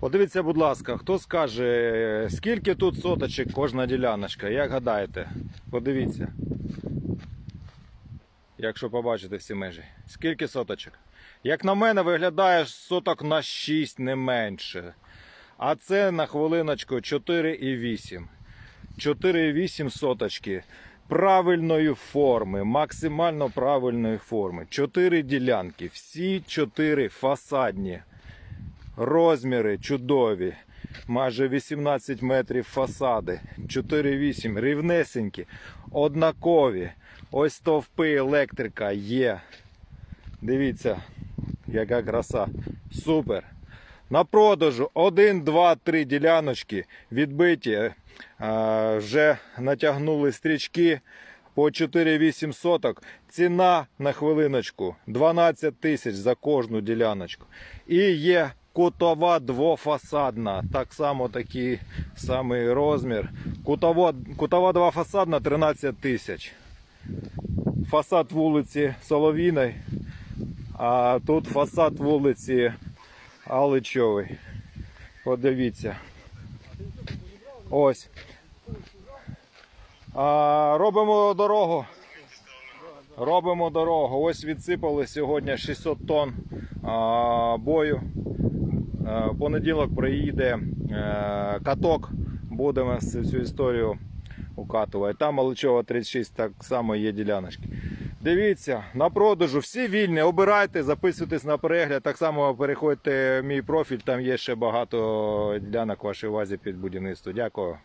Подивіться, будь ласка, хто скаже, скільки тут соточок кожна діляночка, як гадаєте? Подивіться. Якщо побачите всі межі. Скільки соточок? Як на мене, виглядає соток на 6 не менше. А це на хвилиночку 4,8. 4,8 соточки правильної форми, максимально правильної форми. Чотири ділянки, всі чотири фасадні. Розміри чудові. Майже 18 метрів фасади. 4,8 рівнесенькі, однакові. Ось стовпи електрика є. Дивіться, яка краса. Супер. На продажу 1, 2, 3 діляночки відбиті. А, вже натягнули стрічки по 4-8 соток. Ціна на хвилиночку 12 тисяч за кожну діляночку. І є кутова двофасадна. Так само такий самий розмір. Кутова, кутова двофасадна 13 тисяч. Фасад вулиці Соловіної, а тут фасад вулиці Аличовий. Подивіться. Ось. А, робимо дорогу. Робимо дорогу. Ось відсипали сьогодні 600 тонн а, бою. А, в понеділок приїде е, каток. Будемо цю історію укатувати. Там Маличова 36 так само є діляночки. Дивіться, на продажу всі вільні. Обирайте, записуйтесь на перегляд. Так само переходьте в мій профіль, там є ще багато ділянок вашій увазі під будівництво. Дякую.